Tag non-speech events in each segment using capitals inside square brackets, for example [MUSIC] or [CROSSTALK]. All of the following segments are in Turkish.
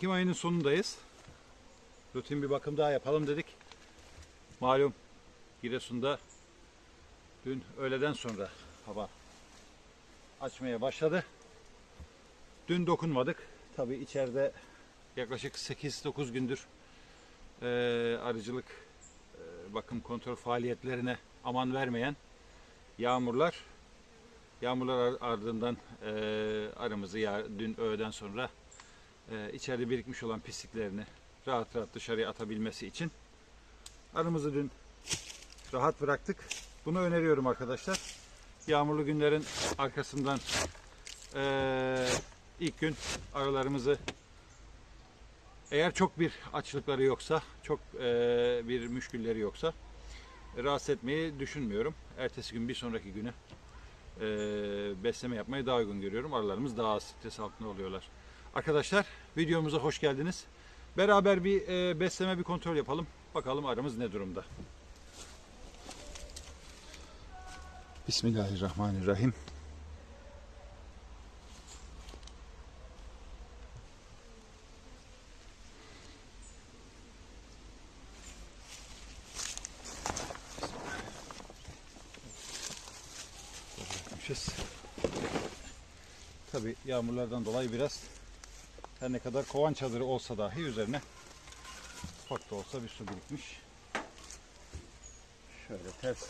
Ekim ayının sonundayız. Rutin bir bakım daha yapalım dedik. Malum Giresun'da dün öğleden sonra hava açmaya başladı. Dün dokunmadık. Tabi içeride yaklaşık 8-9 gündür eee, arıcılık eee, bakım kontrol faaliyetlerine aman vermeyen yağmurlar yağmurlar ar- ardından eee arımızı ya, dün öğleden sonra eee, içeride birikmiş olan pisliklerini rahat rahat dışarıya atabilmesi için arımızı dün rahat bıraktık. Bunu öneriyorum arkadaşlar. Yağmurlu günlerin arkasından eee, ilk gün arılarımızı eğer çok bir açlıkları yoksa, çok eee, bir müşkülleri yoksa rahatsız etmeyi düşünmüyorum. Ertesi gün bir sonraki günü eee, besleme yapmayı daha uygun görüyorum. Arılarımız daha az stres altında oluyorlar. Arkadaşlar videomuza hoş geldiniz. Beraber bir eee, besleme bir kontrol yapalım. Bakalım arımız ne durumda. Bismillahirrahmanirrahim. Tabi yağmurlardan dolayı biraz her ne kadar kovan çadırı olsa dahi üzerine ufak da olsa bir su birikmiş. Şöyle ters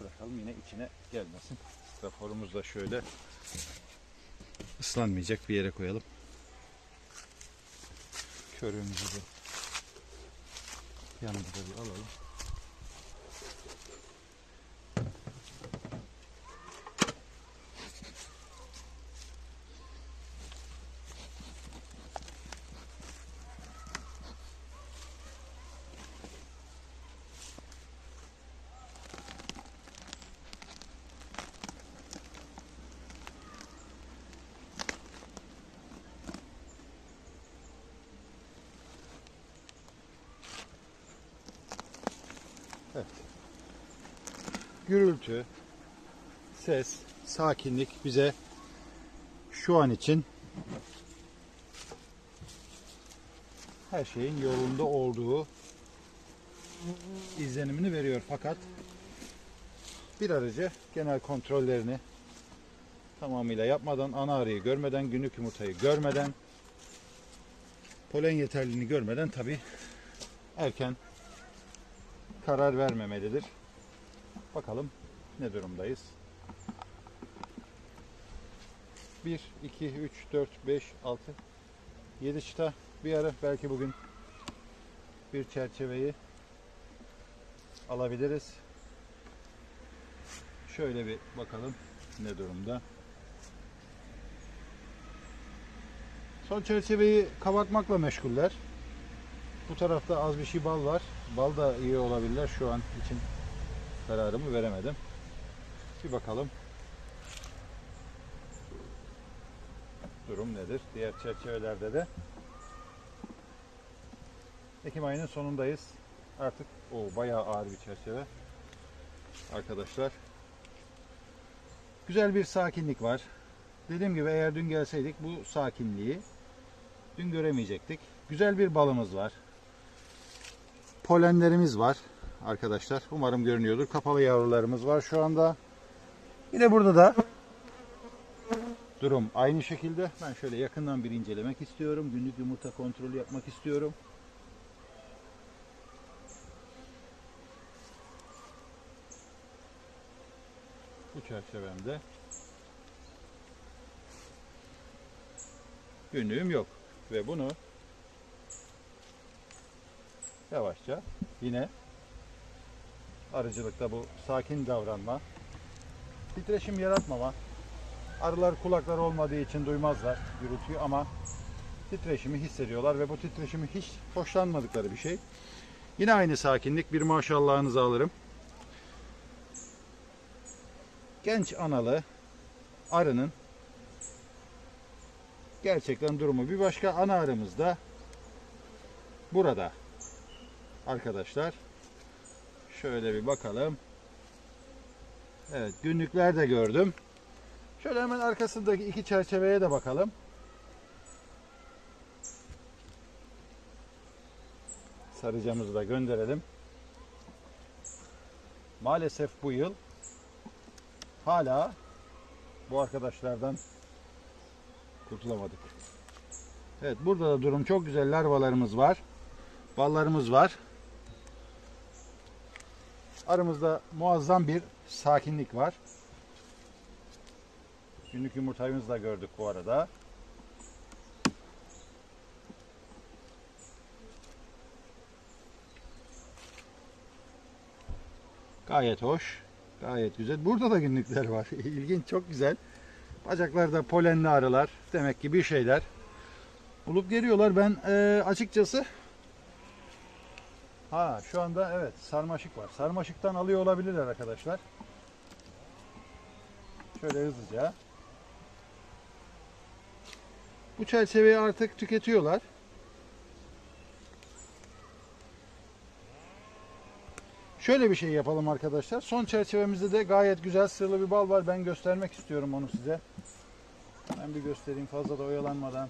bırakalım yine içine gelmesin. Straforumuzu da şöyle ıslanmayacak bir yere koyalım. Körüğümüzü de yanımıza bir alalım. Evet. Gürültü, ses, sakinlik bize şu an için her şeyin yolunda olduğu izlenimini veriyor. Fakat bir aracı genel kontrollerini tamamıyla yapmadan, ana arıyı görmeden, günlük yumurtayı görmeden, polen yeterliliğini görmeden tabi erken karar vermemelidir. Bakalım ne durumdayız. 1, 2, 3, 4, 5, 6, 7 çıta bir ara belki bugün bir çerçeveyi alabiliriz. Şöyle bir bakalım ne durumda. Son çerçeveyi kabartmakla meşguller. Bu tarafta az bir şey bal var. Bal da iyi olabilirler. Şu an için kararımı veremedim. Bir bakalım. Durum nedir? Diğer çerçevelerde de Ekim ayının sonundayız. Artık o bayağı ağır bir çerçeve. Arkadaşlar. Güzel bir sakinlik var. Dediğim gibi eğer dün gelseydik bu sakinliği dün göremeyecektik. Güzel bir balımız var polenlerimiz var arkadaşlar. Umarım görünüyordur. Kapalı yavrularımız var şu anda. Yine burada da durum aynı şekilde. Ben şöyle yakından bir incelemek istiyorum. Günlük yumurta kontrolü yapmak istiyorum. Bu çerçevemde günlüğüm yok. Ve bunu yavaşça yine arıcılıkta bu sakin davranma, titreşim yaratmama. Arılar kulakları olmadığı için duymazlar gürültüyü ama titreşimi hissediyorlar ve bu titreşimi hiç hoşlanmadıkları bir şey. Yine aynı sakinlik bir maşallahınızı alırım. Genç analı arının gerçekten durumu bir başka ana arımız da burada arkadaşlar. Şöyle bir bakalım. Evet günlükler de gördüm. Şöyle hemen arkasındaki iki çerçeveye de bakalım. Sarıcamızı da gönderelim. Maalesef bu yıl hala bu arkadaşlardan kurtulamadık. Evet burada da durum çok güzel larvalarımız var. Ballarımız var. Aramızda muazzam bir sakinlik var. Günlük yumurtayımızı da gördük bu arada. Gayet hoş. Gayet güzel. Burada da günlükler var. [LAUGHS] İlginç, çok güzel. Bacaklarda polenli arılar. Demek ki bir şeyler bulup geliyorlar. Ben e, açıkçası ha şu anda evet sarmaşık var. Sarmaşıktan alıyor olabilirler arkadaşlar. Şöyle hızlıca. Bu çerçeveyi artık tüketiyorlar. Şöyle bir şey yapalım arkadaşlar. Son çerçevemizde de gayet güzel sırlı bir bal var. Ben göstermek istiyorum onu size. Ben bir göstereyim fazla da oyalanmadan.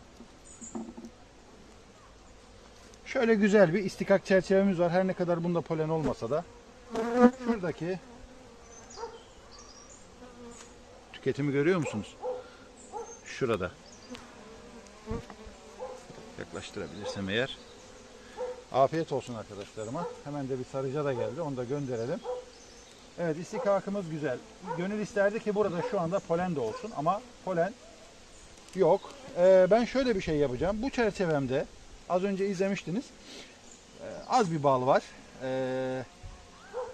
Şöyle güzel bir istikak çerçevemiz var. Her ne kadar bunda polen olmasa da. Şuradaki tüketimi görüyor musunuz? Şurada. Yaklaştırabilirsem eğer. Afiyet olsun arkadaşlarıma. Hemen de bir sarıca da geldi. Onu da gönderelim. Evet istikakımız güzel. Gönül isterdi ki burada şu anda polen de olsun ama polen yok. Ee, ben şöyle bir şey yapacağım. Bu çerçevemde az önce izlemiştiniz. Ee, az bir bal var. Ee,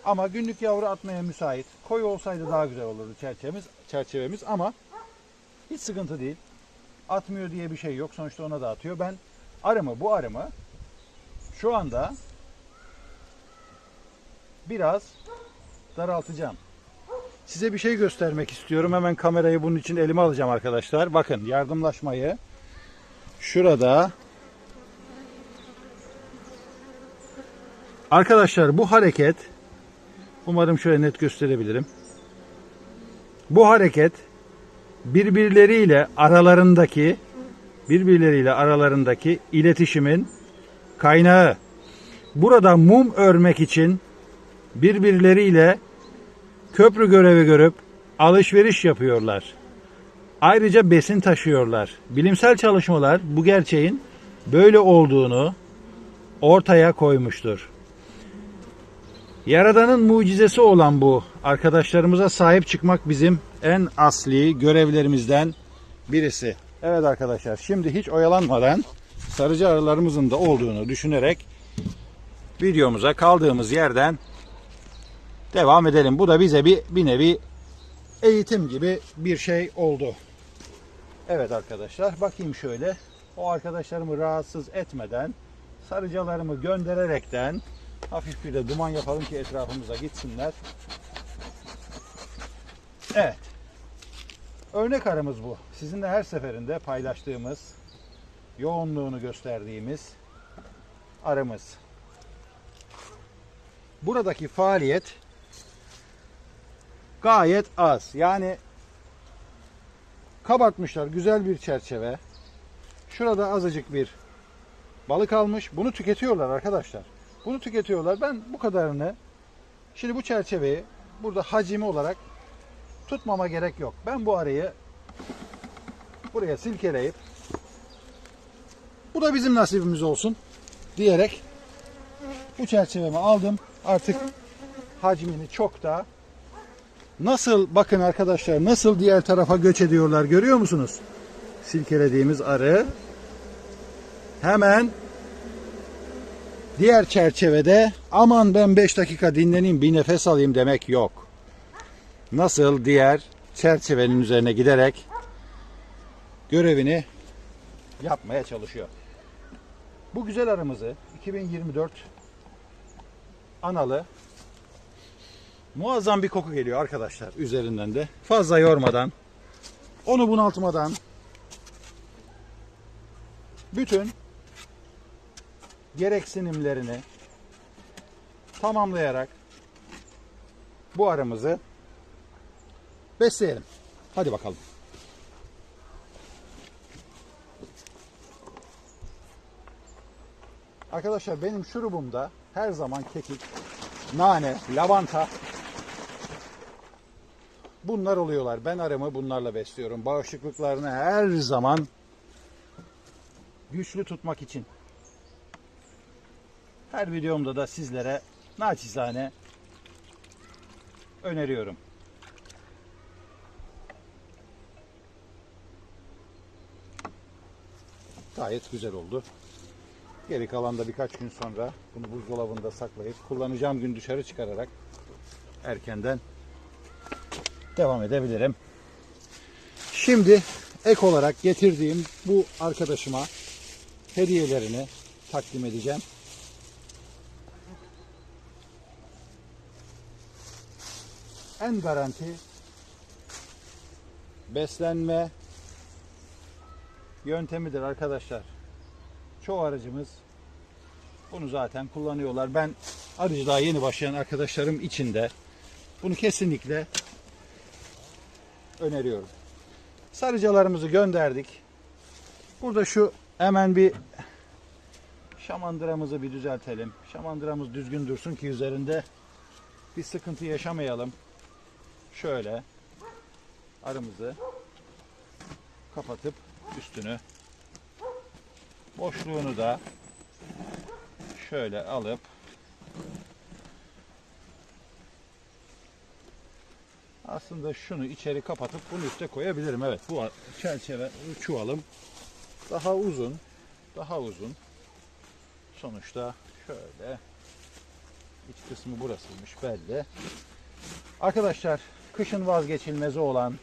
ama günlük yavru atmaya müsait. Koyu olsaydı daha güzel olurdu çerçevemiz, çerçevemiz ama hiç sıkıntı değil. Atmıyor diye bir şey yok. Sonuçta ona da atıyor. Ben arımı, bu arımı şu anda biraz daraltacağım. Size bir şey göstermek istiyorum. Hemen kamerayı bunun için elime alacağım arkadaşlar. Bakın yardımlaşmayı şurada Arkadaşlar bu hareket umarım şöyle net gösterebilirim. Bu hareket birbirleriyle aralarındaki birbirleriyle aralarındaki iletişimin kaynağı. Burada mum örmek için birbirleriyle köprü görevi görüp alışveriş yapıyorlar. Ayrıca besin taşıyorlar. Bilimsel çalışmalar bu gerçeğin böyle olduğunu ortaya koymuştur. Yaradanın mucizesi olan bu arkadaşlarımıza sahip çıkmak bizim en asli görevlerimizden birisi. Evet arkadaşlar şimdi hiç oyalanmadan sarıcı arılarımızın da olduğunu düşünerek videomuza kaldığımız yerden devam edelim. Bu da bize bir, bir nevi eğitim gibi bir şey oldu. Evet arkadaşlar bakayım şöyle o arkadaşlarımı rahatsız etmeden sarıcalarımı göndererekten hafif bir de duman yapalım ki etrafımıza gitsinler. Evet. Örnek arımız bu. Sizinle her seferinde paylaştığımız, yoğunluğunu gösterdiğimiz arımız. Buradaki faaliyet gayet az. Yani kabartmışlar güzel bir çerçeve. Şurada azıcık bir balık almış. Bunu tüketiyorlar arkadaşlar. Bunu tüketiyorlar. Ben bu kadarını şimdi bu çerçeveyi burada hacimi olarak tutmama gerek yok. Ben bu arayı buraya silkeleyip bu da bizim nasibimiz olsun diyerek bu çerçevemi aldım. Artık hacmini çok da nasıl bakın arkadaşlar nasıl diğer tarafa göç ediyorlar görüyor musunuz? Silkelediğimiz arı hemen diğer çerçevede aman ben 5 dakika dinleneyim bir nefes alayım demek yok. Nasıl diğer çerçevenin üzerine giderek görevini yapmaya çalışıyor. Bu güzel arımızı 2024 analı muazzam bir koku geliyor arkadaşlar üzerinden de. Fazla yormadan, onu bunaltmadan bütün gereksinimlerini tamamlayarak bu arımızı besleyelim. Hadi bakalım. Arkadaşlar benim şurubumda her zaman kekik, nane, lavanta bunlar oluyorlar. Ben arımı bunlarla besliyorum. Bağışıklıklarını her zaman güçlü tutmak için. Her videomda da sizlere naçizane öneriyorum. Gayet güzel oldu. Geri kalan da birkaç gün sonra bunu buzdolabında saklayıp kullanacağım gün dışarı çıkararak erkenden devam edebilirim. Şimdi ek olarak getirdiğim bu arkadaşıma hediyelerini takdim edeceğim. En garanti beslenme yöntemidir arkadaşlar. Çoğu aracımız bunu zaten kullanıyorlar. Ben arıcılığa yeni başlayan arkadaşlarım için de bunu kesinlikle öneriyorum. Sarıcalarımızı gönderdik. Burada şu hemen bir şamandıramızı bir düzeltelim. Şamandıramız düzgün dursun ki üzerinde bir sıkıntı yaşamayalım. Şöyle arımızı kapatıp üstünü boşluğunu da şöyle alıp aslında şunu içeri kapatıp bunu üste koyabilirim. Evet bu çerçeve çuvalım daha uzun daha uzun sonuçta şöyle iç kısmı burasıymış belli. Arkadaşlar kışın vazgeçilmezi olan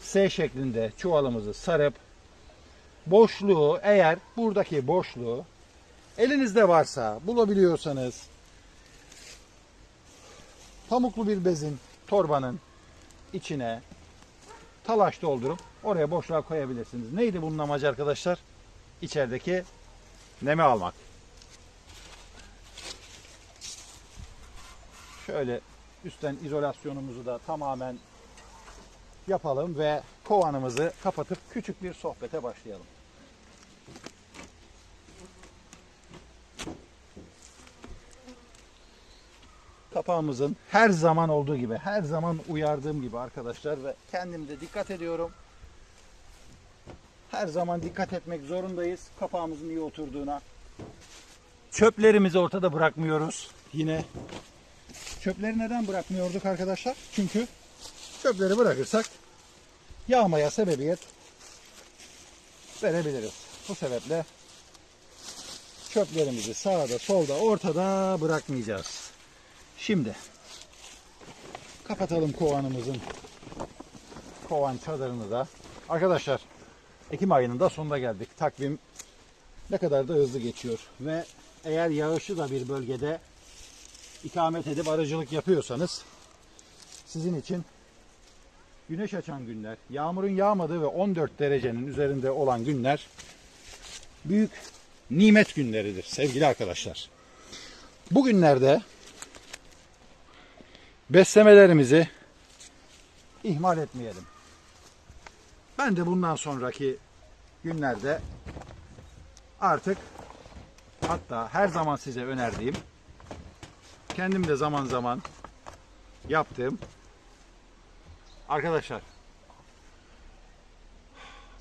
S şeklinde çuvalımızı sarıp boşluğu eğer buradaki boşluğu elinizde varsa bulabiliyorsanız pamuklu bir bezin torbanın içine talaş doldurup oraya boşluğa koyabilirsiniz. Neydi bunun amacı arkadaşlar? İçerideki nemi almak. Şöyle üstten izolasyonumuzu da tamamen yapalım ve kovanımızı kapatıp küçük bir sohbete başlayalım. Kapağımızın her zaman olduğu gibi, her zaman uyardığım gibi arkadaşlar ve kendim de dikkat ediyorum. Her zaman dikkat etmek zorundayız kapağımızın iyi oturduğuna. Çöplerimizi ortada bırakmıyoruz. Yine çöpleri neden bırakmıyorduk arkadaşlar? Çünkü çöpleri bırakırsak yağmaya sebebiyet verebiliriz. Bu sebeple çöplerimizi sağda, solda, ortada bırakmayacağız. Şimdi kapatalım kovanımızın kovan çadırını da. Arkadaşlar Ekim ayının da sonuna geldik. Takvim ne kadar da hızlı geçiyor ve eğer yağışlı da bir bölgede ikamet edip arıcılık yapıyorsanız sizin için güneş açan günler, yağmurun yağmadığı ve 14 derecenin üzerinde olan günler büyük nimet günleridir sevgili arkadaşlar. Bugünlerde beslemelerimizi ihmal etmeyelim. Ben de bundan sonraki günlerde artık hatta her zaman size önerdiğim kendim de zaman zaman yaptığım arkadaşlar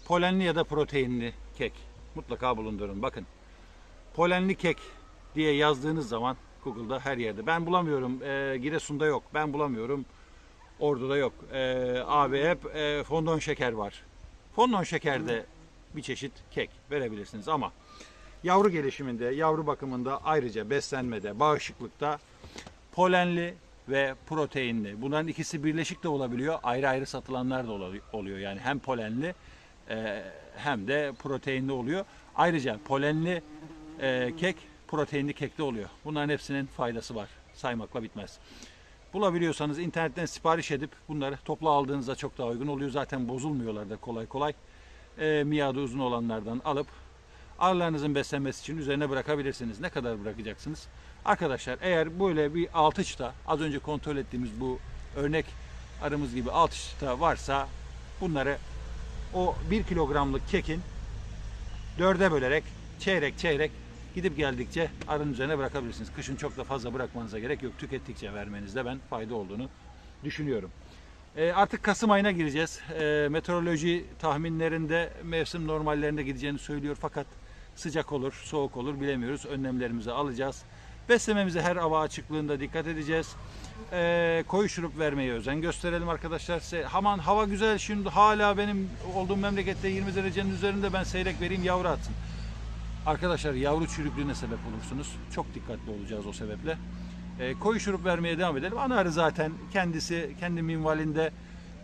polenli ya da proteinli kek mutlaka bulundurun. Bakın polenli kek diye yazdığınız zaman Google'da her yerde. Ben bulamıyorum. E, Giresun'da yok. Ben bulamıyorum. Ordu'da yok. E, abi hep e, fondon şeker var. Fondon şekerde bir çeşit kek verebilirsiniz ama yavru gelişiminde, yavru bakımında ayrıca beslenmede, bağışıklıkta polenli ve proteinli. Bunların ikisi birleşik de olabiliyor. Ayrı ayrı satılanlar da oluyor. Yani hem polenli e, hem de proteinli oluyor. Ayrıca polenli e, kek proteinli kek de oluyor. Bunların hepsinin faydası var. Saymakla bitmez. Bulabiliyorsanız internetten sipariş edip bunları toplu aldığınızda çok daha uygun oluyor. Zaten bozulmuyorlar da kolay kolay. E, miadı uzun olanlardan alıp arılarınızın beslenmesi için üzerine bırakabilirsiniz. Ne kadar bırakacaksınız? Arkadaşlar eğer böyle bir altı az önce kontrol ettiğimiz bu örnek arımız gibi altı varsa bunları o 1 kilogramlık kekin dörde bölerek çeyrek çeyrek Gidip geldikçe arının üzerine bırakabilirsiniz. Kışın çok da fazla bırakmanıza gerek yok. Tükettikçe vermenizde ben fayda olduğunu düşünüyorum. E, artık Kasım ayına gireceğiz. E, meteoroloji tahminlerinde mevsim normallerinde gideceğini söylüyor fakat sıcak olur, soğuk olur bilemiyoruz. Önlemlerimizi alacağız. Beslememize her hava açıklığında dikkat edeceğiz. E, koyu şurup vermeye özen gösterelim arkadaşlar. Se- Aman hava güzel şimdi hala benim olduğum memlekette 20 derecenin üzerinde ben seyrek vereyim yavru atsın. Arkadaşlar yavru çürüklüğüne sebep olursunuz. Çok dikkatli olacağız o sebeple. E, koyu şurup vermeye devam edelim. Ana arı zaten kendisi kendi minvalinde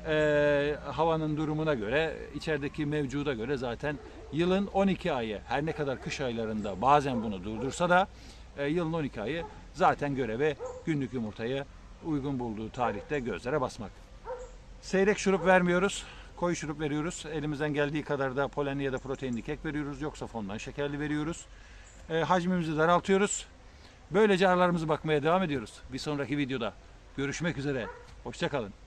e, havanın durumuna göre, içerideki mevcuda göre zaten yılın 12 ayı her ne kadar kış aylarında bazen bunu durdursa da e, yılın 12 ayı zaten göreve günlük yumurtayı uygun bulduğu tarihte gözlere basmak. Seyrek şurup vermiyoruz. Koyu şurup veriyoruz. Elimizden geldiği kadar da polenli ya da proteinli kek veriyoruz. Yoksa fondan şekerli veriyoruz. E, hacmimizi daraltıyoruz. Böylece arılarımızı bakmaya devam ediyoruz. Bir sonraki videoda görüşmek üzere. Hoşçakalın.